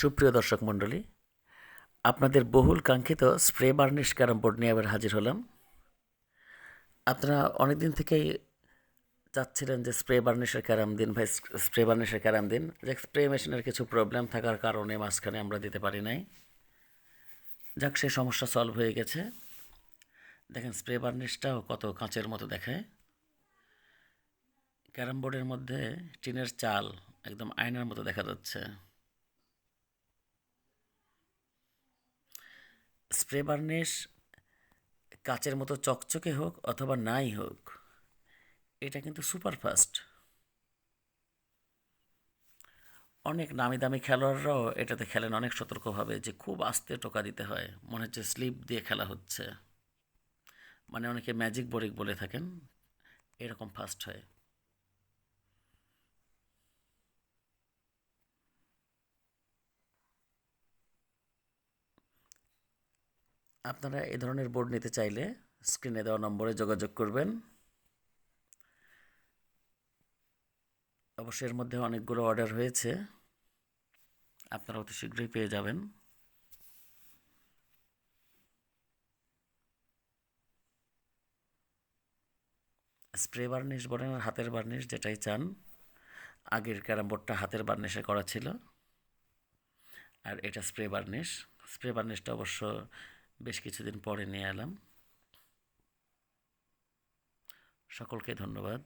সুপ্রিয় দর্শক মণ্ডলী, আপনাদের বহুল কাঙ্ক্ষিত স্প্রে বার্নিশ ক্যারাম বোর্ড নিয়ে আবার হাজির হলাম। আপনারা অনেক দিন থেকেই চাচ্ছিলেন যে স্প্রে বার্নিশের ক্যারাম দিন, ভাই, স্প্রে বার্নিশের ক্যারাম দিন। যে স্প্রে মেশিনের কিছু প্রবলেম থাকার কারণে মাঝখানে আমরা দিতে পারি নাই। যাক, সেই সমস্যা সলভ হয়ে গেছে। দেখেন, স্প্রে বার্নিশটাও কত কাঁচের মতো দেখায় ক্যারাম বোর্ডের মধ্যে টিনের চাল একদম আয়নার মতো দেখা যাচ্ছে। স্প্রে বার্নিশ কাচের মতো চকচকে হোক অথবা নাই হোক, এটা কিন্তু সুপার ফাস্ট অনেক নামি দামি খেলোয়াড়রাও এটাতে খেলেন, অনেক সতর্কভাবে, যে খুব আস্তে টোকা দিতে হয়, মনে হচ্ছে স্লিপ দিয়ে খেলা হচ্ছে। মানে অনেকে ম্যাজিক বোরিক বলে থাকেন, এরকম ফাস্ট হয়। আপনারা এ ধরনের বোর্ড নিতে চাইলে স্ক্রিনে দেওয়া নম্বরে যোগাযোগ করবেন। অবশ্যই এর মধ্যে অনেকগুলো অর্ডার হয়েছে। আপনারা অতি শীঘ্রই পেয়ে যাবেন। স্প্রে বার্নিশ বলেন আর হাতের বার্নিশ যেটাই চান। আগের ক্যারাম বোর্ডটা হাতের বার্নিশে করা ছিল। আর এটা স্প্রে বার্নিশ স্প্রে বার্নিশটা অবশ্য বেশ কিছুদিন পরে নিয়ে এলাম। সকলকে ধন্যবাদ।